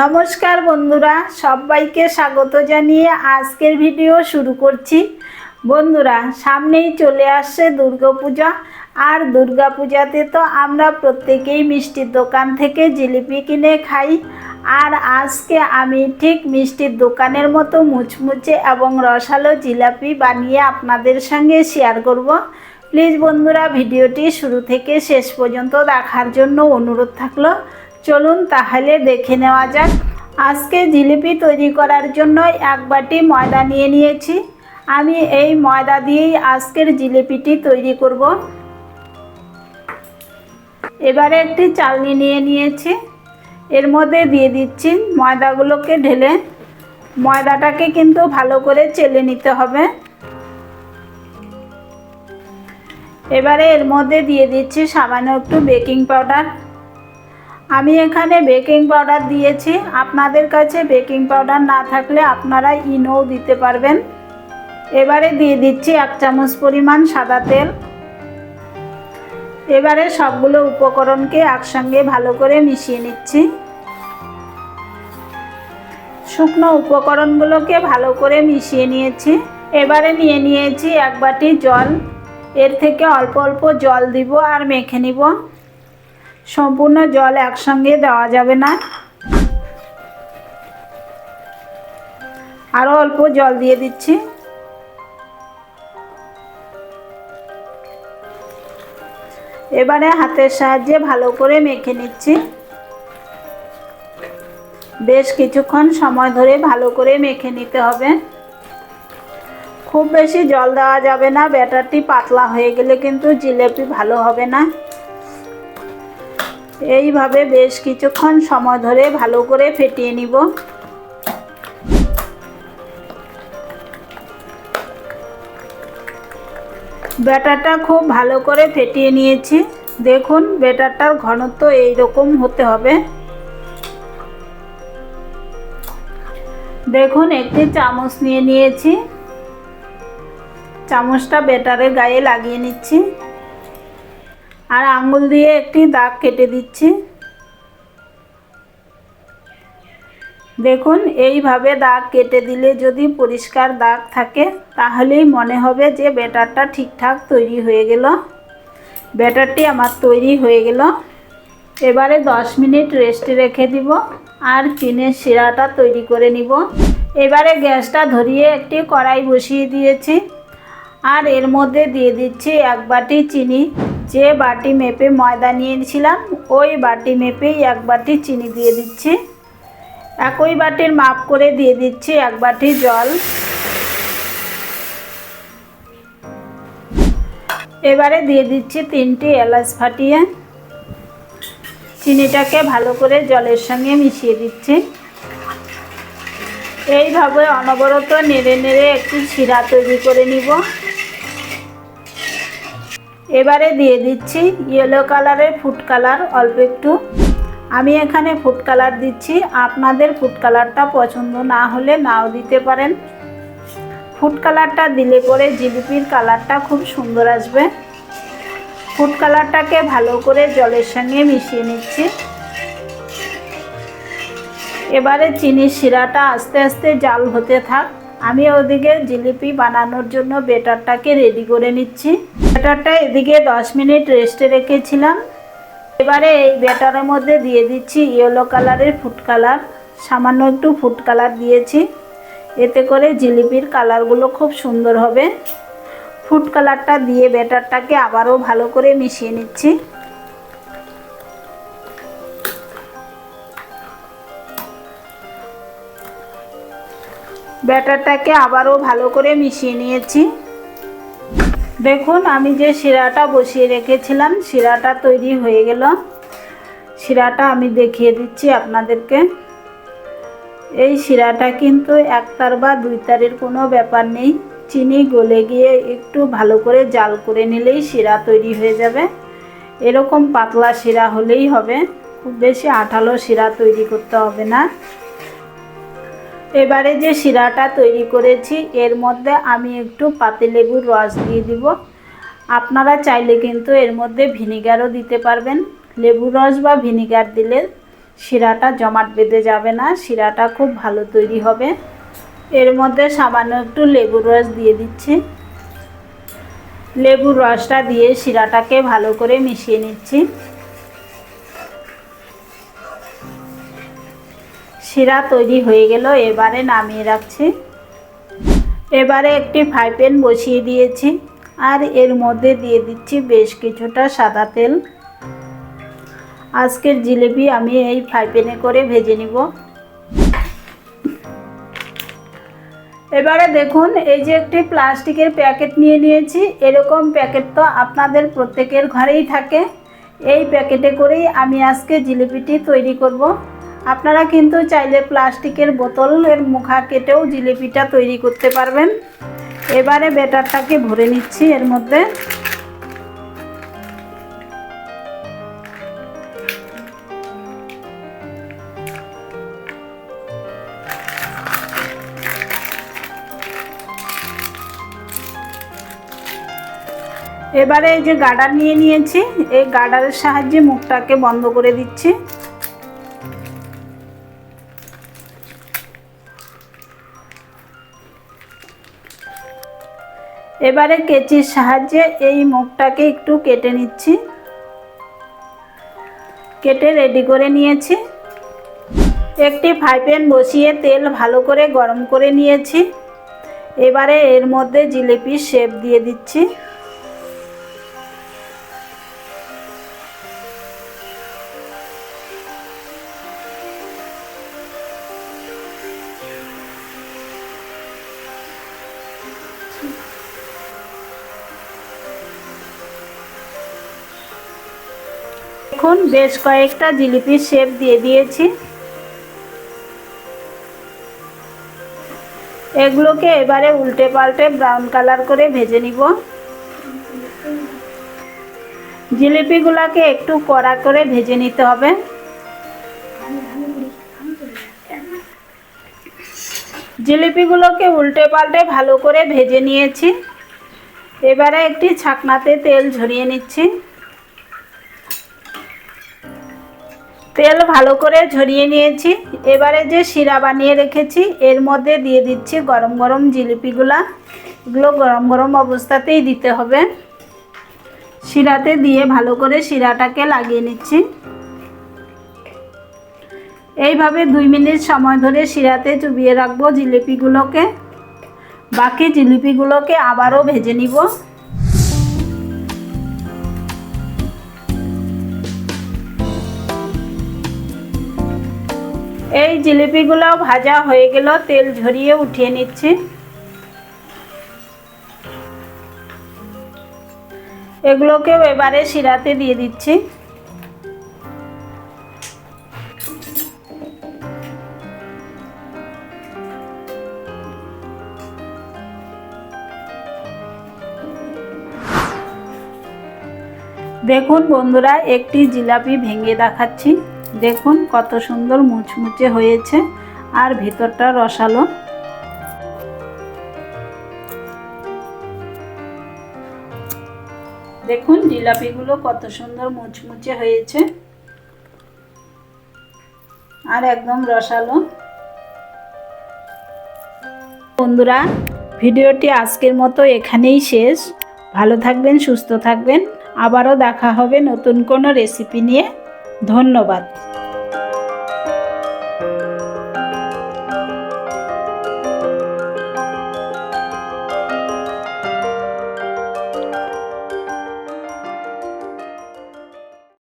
নমস্কার বন্ধুরা, সবাইকে স্বাগত জানিয়ে আজকের ভিডিও শুরু করছি। বন্ধুরা, সামনেই চলে আসছে দুর্গাপূজা, আর দুর্গাপূজাতে তো আমরা প্রত্যেকেই মিষ্টির দোকান থেকে জিলিপি কিনে খাই। আর আজকে আমি ঠিক মিষ্টির দোকানের মতো মুচমুচে এবং রসালো জিলাপি বানিয়ে আপনাদের সঙ্গে শেয়ার করব। প্লিজ বন্ধুরা, ভিডিওটি শুরু থেকে শেষ পর্যন্ত দেখার জন্য অনুরোধ থাকল। চলুন তাহলে দেখে নেওয়া যাক। আজকে জিলিপি তৈরি করার জন্য এক বাটি ময়দা নিয়ে নিয়েছি। আমি এই ময়দা দিয়েই আজকের জিলিপিটি তৈরি করব। এবারে একটি চালনি নিয়ে নিয়েছি। এর মধ্যে দিয়ে দিচ্ছি ময়দাগুলোকে ঢেলে। ময়দাটাকে কিন্তু ভালো করে চেলে নিতে হবে। এবারে এর মধ্যে দিয়ে দিচ্ছি সামান্য একটু বেকিং পাউডার। আমি এখানে বেকিং পাউডার দিয়েছি। আপনাদের কাছে বেকিং পাউডার না থাকলে আপনারা ইনোও দিতে পারবেন। এবারে দিয়ে দিচ্ছি এক চামচ পরিমাণ সাদা তেল। এবারে সবগুলো উপকরণকে একসঙ্গে ভালো করে মিশিয়ে নিচ্ছি। শুকনো উপকরণগুলোকে ভালো করে মিশিয়ে নিয়েছি। এবারে নিয়ে নিয়েছি এক বাটি জল। এর থেকে অল্প অল্প জল দিব আর মেখে নিব। সম্পূর্ণ জল একসঙ্গে দেওয়া যাবে না। আরও অল্প জল দিয়ে দিচ্ছি। এবারে হাতের সাহায্যে ভালো করে মেখে নিচ্ছি। বেশ কিছুক্ষণ সময় ধরে ভালো করে মেখে নিতে হবে। খুব বেশি জল দেওয়া যাবে না, ব্যাটারটি পাতলা হয়ে গেলে কিন্তু জিলেপি ভালো হবে না। এইভাবে বেশ কিছুক্ষণ সময় ধরে ভালো করে ফেটিয়ে নিব। ব্যাটারটা খুব ভালো করে ফেটিয়ে নিয়েছি। দেখুন, ব্যাটারটার ঘনত্ব এইরকম হতে হবে। দেখুন, একটি চামচ নিয়ে নিয়েছি। চামচটা ব্যাটারের গায়ে লাগিয়ে নিচ্ছি। আর আঙুল দিয়ে একটি দাগ কেটে দিচ্ছি। দেখুন, এইভাবে দাগ কেটে দিলে যদি পরিষ্কার দাগ থাকে, তাহলেই মনে হবে যে ব্যাটারটা ঠিকঠাক তৈরি হয়ে গেল। ব্যাটারটি আমার তৈরি হয়ে গেল। এবারে 10 মিনিট রেস্টে রেখে দিব আর চিনের শিরাটা তৈরি করে নিব। এবারে গ্যাসটা ধরিয়ে একটি কড়াই বসিয়ে দিয়েছি। আর এর মধ্যে দিয়ে দিচ্ছি এক বাটি চিনি। যে বাটি মেপে ময়দা নিয়েছিলাম, ওই বাটি মেপেই এক বাটি চিনি দিয়ে দিচ্ছি। একই বাটির মাপ করে দিয়ে দিচ্ছি এক বাটি জল। এবারে দিয়ে দিচ্ছি তিনটি এলাচ ফাটিয়ে। চিনিটাকে ভালো করে জলের সঙ্গে মিশিয়ে দিচ্ছি। এইভাবে অনবরত নেড়ে নেড়ে একটি শিরা তৈরি করে নিব। এবারে দিয়ে দিচ্ছি ইয়েলো কালারের ফুড কালার অল্প একটু। আমি এখানে ফুড কালার দিচ্ছি। আপনাদের ফুড কালারটা পছন্দ না হলে নাও দিতে পারেন। ফুড কালারটা দিলে পরে জিলিপির কালারটা খুব সুন্দর আসবে। ফুড কালারটাকে ভালো করে জলের সঙ্গে মিশিয়ে নিচ্ছি। এবারে চিনির শিরাটা আস্তে আস্তে জাল হতে থাক। আমি ওদিকে জিলিপি বানানোর জন্য বেটারটাকে রেডি করে নিচ্ছি। বেটারটা এদিকে 10 মিনিট রেস্টে রেখেছিলাম। এবারে এই ব্যাটারের মধ্যে দিয়ে দিচ্ছি ইয়েলো কালারের ফুড কালার সামান্য একটু ফুড কালার দিয়েছি। এতে করে জিলিপির কালারগুলো খুব সুন্দর হবে। ফুড কালারটা দিয়ে ব্যাটারটাকে আবারও ভালো করে মিশিয়ে নিচ্ছি। ব্যাটারটাকে আবারও ভালো করে মিশিয়ে নিয়েছি। দেখুন, আমি যে শিরাটা বসিয়ে রেখেছিলাম, শিরাটা তৈরি হয়ে গেল। শিরাটা আমি দেখিয়ে দিচ্ছি আপনাদেরকে। এই শিরাটা কিন্তু একতার বা দুই তারের কোনো ব্যাপার নেই। চিনি গলে গিয়ে একটু ভালো করে জাল করে নিলেই শিরা তৈরি হয়ে যাবে। এরকম পাতলা শিরা হলেই হবে। খুব বেশি আঠালো শিরা তৈরি করতে হবে না। এবারে যে শিরাটা তৈরি করেছি, এর মধ্যে আমি একটু পাতিলেবুর রস দিয়ে দিব। আপনারা চাইলে কিন্তু এর মধ্যে ভিনিগারও দিতে পারবেন। লেবুর রস বা ভিনিগার দিলে শিরাটা জমাট বেঁধে যাবে না, শিরাটা খুব ভালো তৈরি হবে। এর মধ্যে সামান্য একটু লেবুর রস দিয়ে দিচ্ছি। লেবুর রসটা দিয়ে শিরাটাকে ভালো করে মিশিয়ে নিচ্ছি। শিরা তৈরি হয়ে গেল, এবারে নামিয়ে রাখছি। এবারে একটি ফ্রাই প্যান বসিয়ে দিয়েছি, আর এর মধ্যে দিয়ে দিচ্ছি বেশ কিছুটা সাদা তেল। আজকের জিলিপি আমি এই ফ্রাই প্যানে করে ভেজে নিব। এবারে দেখুন, এই যে একটি প্লাস্টিকের প্যাকেট নিয়ে নিয়েছি, এরকম প্যাকেট তো আপনাদের প্রত্যেকের ঘরেই থাকে। এই প্যাকেটে করেই আমি আজকে জিলিপিটি তৈরি করব। আপনারা কিন্তু চাইলে প্লাস্টিকের বোতলের মুখা কেটেও জিলিপিটা তৈরি করতে পারবেন। এবারে ব্যাটারটাকে ভরে নিচ্ছি এর মধ্যে। এবারে এই যে গার্ডার নিয়ে নিয়েছি, এই গার্ডারের সাহায্যে মুখটাকে বন্ধ করে দিচ্ছি। এবারে কেচির সাহায্যে এই মুখটাকে একটু কেটে নিচ্ছি। কেটে রেডি করে নিয়েছি। একটি ফ্রাই প্যান বসিয়ে তেল ভালো করে গরম করে নিয়েছি। এবারে এর মধ্যে জিলিপির শেপ দিয়ে দিচ্ছি। এখন বেশ কয়েকটা জিলিপির শেপ দিয়ে দিয়েছি। এগুলোকে এবারে উল্টে পাল্টে ব্রাউন কালার করে ভেজে নিব। জিলিপিগুলোকে একটু কড়া করে ভেজে নিতে হবে। জিলিপিগুলোকে উল্টে পাল্টে ভালো করে ভেজে নিয়েছি। এবারে একটি ছাকনাতে তেল ঝরিয়ে নিচ্ছি। তেল ভালো করে ঝরিয়ে নিয়েছি। এবারে যে শিরা বানিয়ে রেখেছি, এর মধ্যে দিয়ে দিচ্ছি গরম গরম জিলিপিগুলা। এগুলো গরম গরম অবস্থাতেই দিতে হবে। শিরাতে দিয়ে ভালো করে শিরাটাকে লাগিয়ে নিচ্ছি। এইভাবে দুই মিনিট সময় ধরে শিরাতে চুবিয়ে রাখব জিলিপিগুলোকে। বাকি জিলিপিগুলোকে আবারও ভেজে নিব। এই জিলিপিগুলো ভাজা হয়ে গেল, তেল ঝরিয়ে উঠিয়ে নিচ্ছি। এগুলোকেও এবারে শিরাতে দিয়ে দিচ্ছি। দেখুন বন্ধুরা, একটি জিলাপি ভেঙে দেখাচ্ছি। দেখুন কত সুন্দর মুচমুচে হয়েছে আর ভিতরটা রসালো। দেখুন জিলাপিগুলো কত সুন্দর মুচমুচে হয়েছে আর একদম রসালো। বন্ধুরা, ভিডিওটি আজকের মতো এখানেই শেষ। ভালো থাকবেন, সুস্থ থাকবেন। আবারও দেখা হবে নতুন কোনো রেসিপি নিয়ে। ধন্যবাদ।